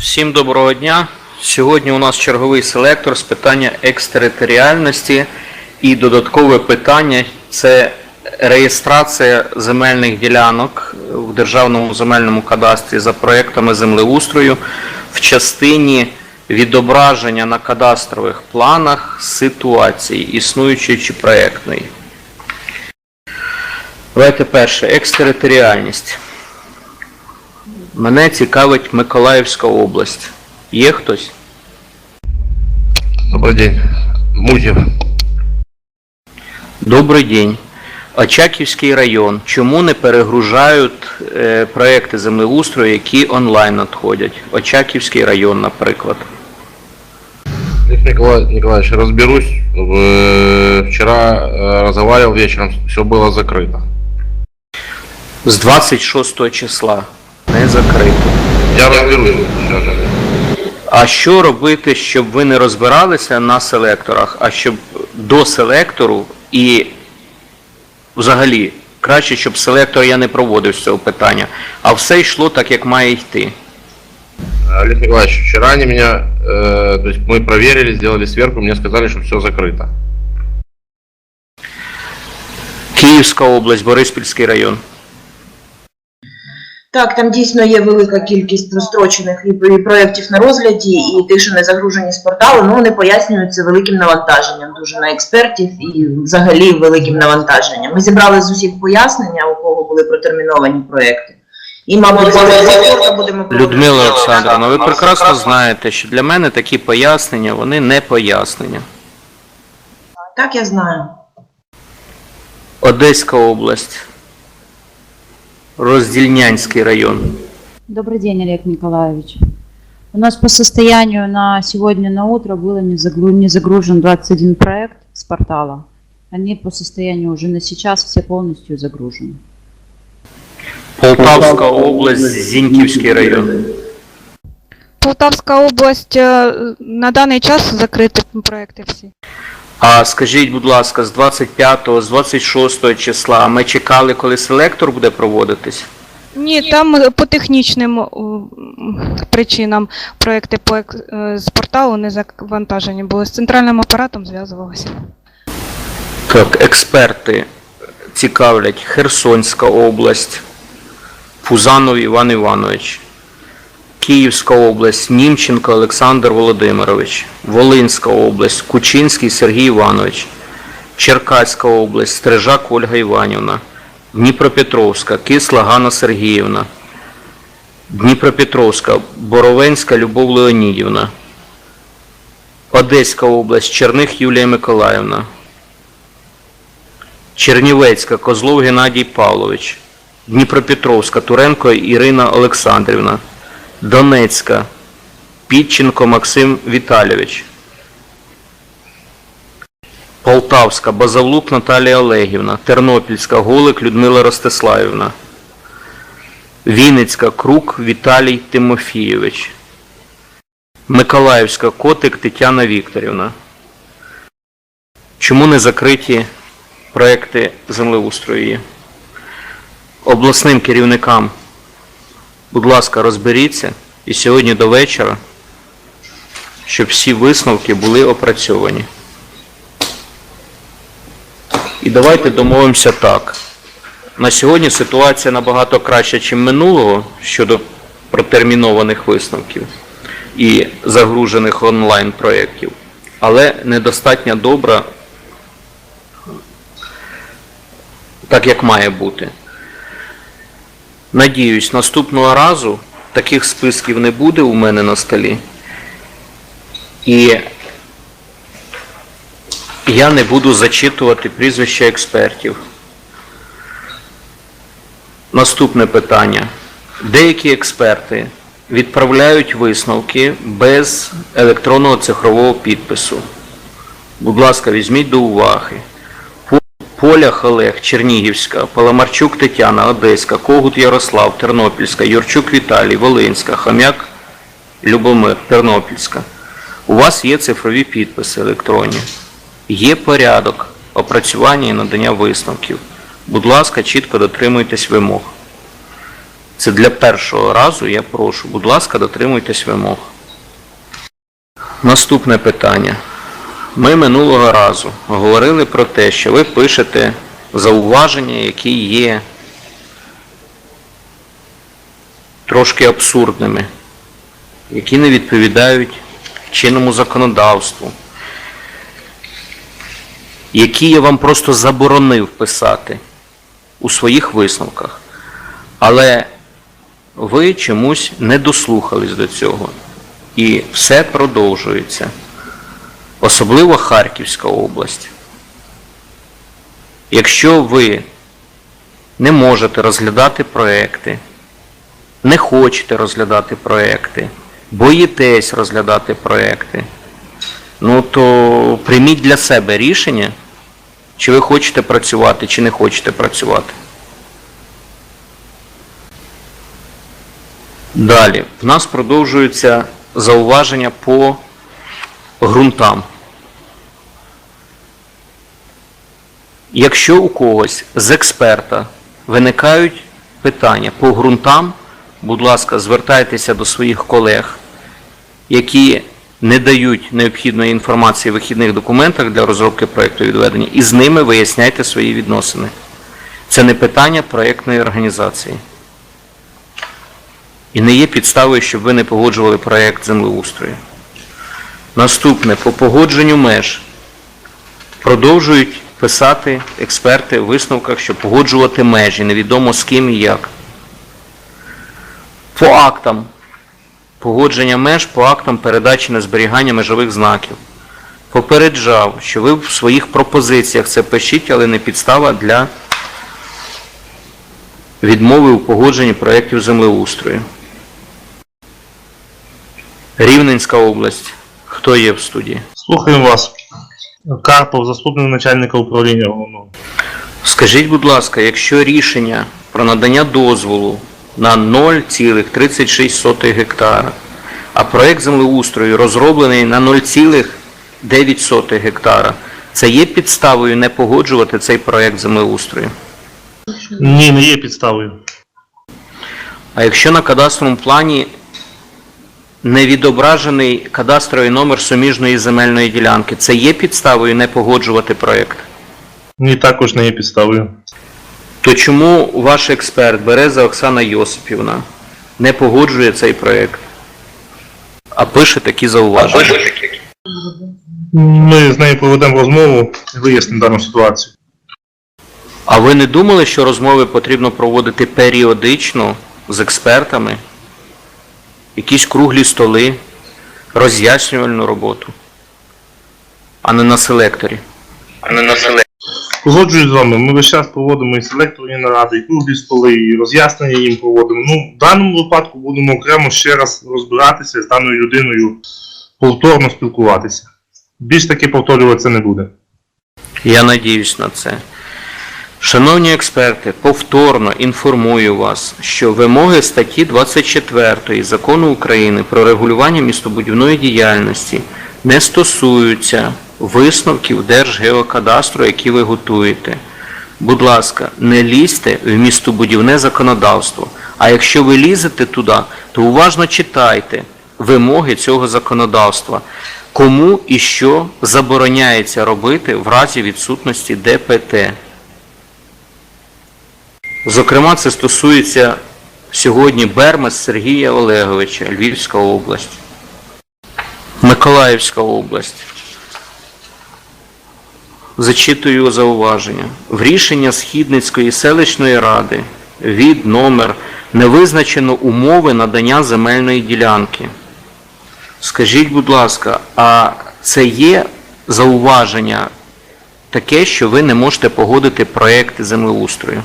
Всім доброго дня. Сьогодні у нас черговий селектор з питання екстериторіальності і додаткове питання це реєстрація земельних ділянок в Державному земельному кадастрі за проектами землеустрою в частині відображення на кадастрових планах ситуації, існуючої чи проектної. Давайте перше. Екстериторіальність. Мене цікавить Миколаївська область. Є хтось? Добрый день. Музів. Добрий день. Очаківський район. Чому не перегружають е, проекти землеустрою, які онлайн надходять? Очаківський район, наприклад. Олег Николай, Николаевич, разберусь. В- Вчера э, разговаривал вечером, все было закрыто. З 26 числа не закрито. Я разберусь сейчас же. А що робити, щоб ви не розбиралися на селекторах, а щоб до селектору і взагалі краще, щоб селектор я не проводив з цього питання, а все йшло так, як має йти. Олег Николаевич, вчера они меня, э, то есть мы проверили, сделали сверху, мне сказали, что все закрыто. Київська область, Бориспільський район. Так, там дійсно є велика кількість прострочених і проєктів на розгляді, і тих, що не загружені з порталу, ну вони пояснюються великим навантаженням дуже на експертів і взагалі великим навантаженням. Ми зібрали з усіх пояснення, у кого були протерміновані проєкти. І, мабуть, будемо Людмила Олександровна, ви прекрасно знаєте, що для мене такі пояснення, вони не пояснення. Так, я знаю. Одеська область, Роздільнянський район. Добрый день, Олег Николаевич. У нас по состоянию на сегодня на утро было не, загру- не загружен 21 проект с портала. Они по состоянию уже на сейчас все полностью загружены. Полтавська область, Зіньківський район. Полтавська область е, на даний час закриті проекти всі. А скажіть, будь ласка, з 25, з 26 числа ми чекали, коли селектор буде проводитись? Ні, там е, по технічним о, причинам проекти по ек- е, з порталу не завантажені були. З центральним апаратом зв'язувалися. Так, експерти цікавлять Херсонська область, Пузанов Іван Іванович, Київська область, Німченко Олександр Володимирович, Волинська область, Кучинський Сергій Іванович, Черкаська область, Стрижак Ольга Іванівна, Дніпропетровська, Кисла Ганна Сергіївна, Дніпропетровська, Боровенська Любов Леонідівна, Одеська область, Черних Юлія Миколаївна, Чернівецька, Козлов Геннадій Павлович, Дніпропетровська, Туренко Ірина Олександрівна, Донецька, Підченко Максим Віталійович, Полтавська, Базавлук Наталія Олегівна, Тернопільська, Голик Людмила Ростиславівна, Вінницька, Крук Віталій Тимофійович, Миколаївська, Котик Тетяна Вікторівна. Чому не закриті проекти землеустрою? Обласним керівникам, будь ласка, розберіться і сьогодні до вечора, щоб всі висновки були опрацьовані. І давайте домовимося так. На сьогодні ситуація набагато краща, ніж минулого щодо протермінованих висновків і загружених онлайн проєктів, але недостатньо добра так, як має бути. Надіюсь, наступного разу таких списків не буде у мене на столі. І я не буду зачитувати прізвища експертів. Наступне питання. Деякі експерти відправляють висновки без електронного цифрового підпису. Будь ласка, візьміть до уваги. Полях Олег, Чернігівська, Паламарчук Тетяна, Одеська, Когут Ярослав, Тернопільська, Юрчук Віталій, Волинська, Хам'як Любомир, Тернопільська. У вас є цифрові підписи електронні. Є порядок опрацювання і надання висновків. Будь ласка, чітко дотримуйтесь вимог. Це для першого разу я прошу, будь ласка, дотримуйтесь вимог. Наступне питання. Ми минулого разу говорили про те, що ви пишете зауваження, які є трошки абсурдними, які не відповідають чинному законодавству, які я вам просто заборонив писати у своїх висновках. Але ви чомусь не дослухались до цього. І все продовжується. Особливо Харківська область. Якщо ви не можете розглядати проекти, не хочете розглядати проекти, боїтесь розглядати проекти, ну то прийміть для себе рішення, чи ви хочете працювати, чи не хочете працювати. Далі. В нас продовжуються зауваження по ґрунтам. Якщо у когось з експерта виникають питання по ґрунтам, будь ласка, звертайтеся до своїх колег, які не дають необхідної інформації в вихідних документах для розробки проєкту відведення, і з ними виясняйте свої відносини. Це не питання проєктної організації. І не є підставою, щоб ви не погоджували проєкт землеустрою. Наступне, по погодженню меж. Продовжують писати експерти в висновках, що погоджувати межі, невідомо з ким і як. По актам. Погодження меж по актам передачі на зберігання межових знаків. Попереджав, що ви в своїх пропозиціях це пишіть, але не підстава для відмови у погодженні проєктів землеустрою. Рівненська область. Хто є в студії? Слухаємо вас. Карпов, заступник начальника управління головного. Скажіть, будь ласка, якщо рішення про надання дозволу на 0,36 гектара, а проект землеустрою розроблений на 0,9 гектара, це є підставою не погоджувати цей проект землеустрою? Ні, не є підставою. А якщо на кадастровому плані не відображений кадастровий номер суміжної земельної ділянки, це є підставою не погоджувати проект? Ні, також не є підставою. То чому ваш експерт Береза Оксана Йосипівна не погоджує цей проект, а пише такі зауваження? Ми з нею проведемо розмову і вияснимо дану ситуацію. А ви не думали, що розмови потрібно проводити періодично з експертами? Якісь круглі столи, роз'яснювальну роботу, а не на селекторі? А не на селекторі. Погоджуюсь з вами, ми весь час проводимо і селекторні наради, і круглі столи, і роз'яснення їм проводимо. Ну, в даному випадку будемо окремо ще раз розбиратися з даною людиною, повторно спілкуватися. Більш таки повторюватися не буде. Я надіюсь на це. Шановні експерти, повторно інформую вас, що вимоги статті 24 Закону України про регулювання містобудівної діяльності не стосуються висновків Держгеокадастру, які ви готуєте. Будь ласка, не лізьте в містобудівне законодавство. А якщо ви лізете туди, то уважно читайте вимоги цього законодавства. Кому і що забороняється робити в разі відсутності ДПТ. Зокрема, це стосується сьогодні Бермес Сергія Олеговича, Львівська область, Миколаївська область. Зачитую зауваження. В рішення Східницької селищної ради від номер не визначено умови надання земельної ділянки. Скажіть, будь ласка, а це є зауваження таке, що ви не можете погодити проекти землеустрою?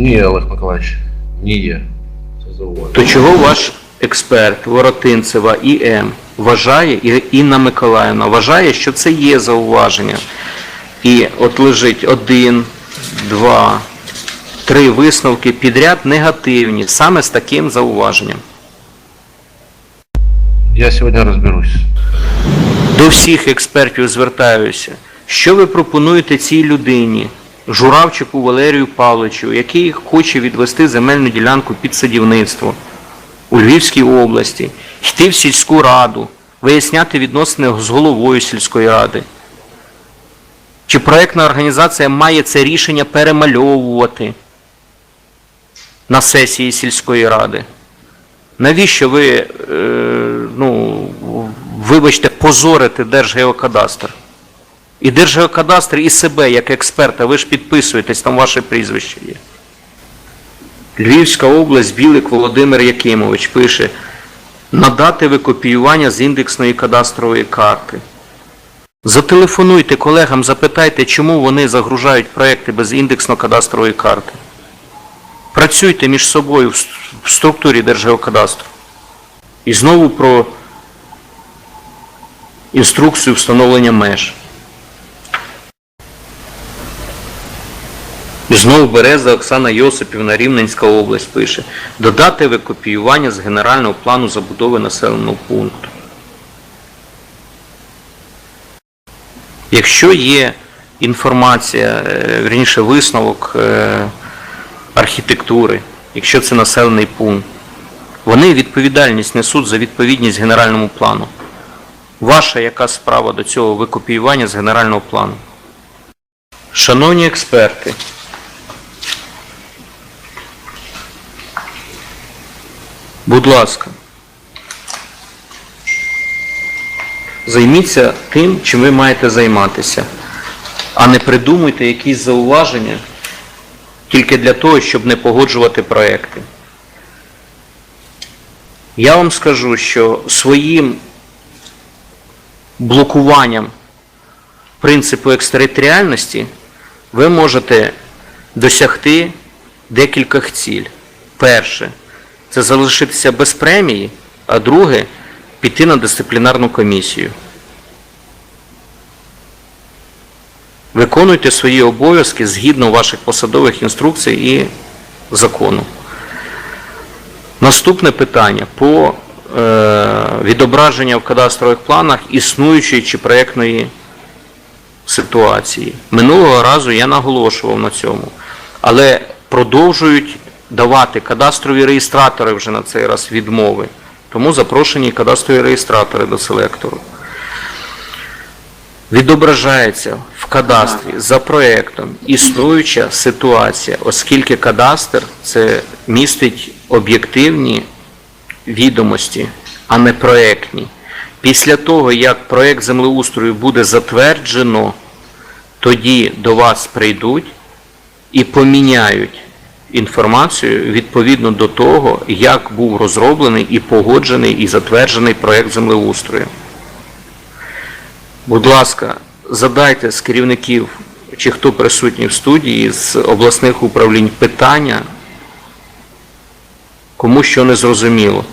Ні, Олег Миколаївич, не є. Це зауваження. То чого ваш експерт Воротинцева ІМ вважає, і Інна Миколаївна вважає, що це є зауваження? І от лежить один, два, три висновки підряд негативні, саме з таким зауваженням. Я сьогодні розберусь. До всіх експертів звертаюся. Що ви пропонуєте цій людині? Журавчику Валерію Павловичу, який хоче відвести земельну ділянку під садівництво у Львівській області, йти в сільську раду, виясняти відносини з головою сільської ради. Чи проєктна організація має це рішення перемальовувати на сесії сільської ради? Навіщо ви, е, ну, вибачте, позорите Держгеокадастр? І Держгеокадастр, і себе як експерта, ви ж підписуєтесь, там ваше прізвище є. Львівська область, Білик Володимир Якимович пише, надати викопіювання з індексної кадастрової карти. Зателефонуйте колегам, запитайте, чому вони загружають проекти без індексно-кадастрової карти. Працюйте між собою в структурі Держгеокадастру. І знову про інструкцію встановлення меж. Знову Береза Оксана Йосипівна, Рівненська область пише. Додати викопіювання з генерального плану забудови населеного пункту. Якщо є інформація, е, вірніше висновок е, архітектури, якщо це населений пункт, вони відповідальність несуть за відповідність генеральному плану. Ваша яка справа до цього викопіювання з генерального плану? Шановні експерти, будь ласка, займіться тим, чим ви маєте займатися, а не придумуйте якісь зауваження тільки для того, щоб не погоджувати проекти. Я вам скажу, що своїм блокуванням принципу екстериторіальності ви можете досягти декількох ціль. Перше це залишитися без премії, а друге піти на дисциплінарну комісію. Виконуйте свої обов'язки згідно ваших посадових інструкцій і закону. Наступне питання по е, відображення в кадастрових планах існуючої чи проєктної ситуації. Минулого разу я наголошував на цьому, але продовжують давати кадастрові реєстратори вже на цей раз відмови. Тому запрошені кадастрові реєстратори до селектору. Відображається в кадастрі за проєктом існуюча ситуація, оскільки кадастр це містить об'єктивні відомості, а не проєктні. Після того, як проєкт землеустрою буде затверджено, тоді до вас прийдуть і поміняють інформацію відповідно до того, як був розроблений і погоджений і затверджений проєкт землеустрою. Будь ласка, задайте з керівників чи хто присутній в студії з обласних управлінь питання, кому що не зрозуміло.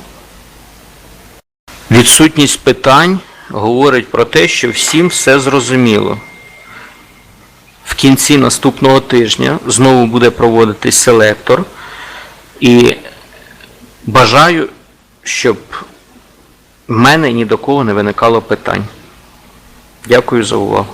Відсутність питань говорить про те, що всім все зрозуміло. Кінці наступного тижня знову буде проводитись селектор і бажаю, щоб в мене ні до кого не виникало питань. Дякую за увагу.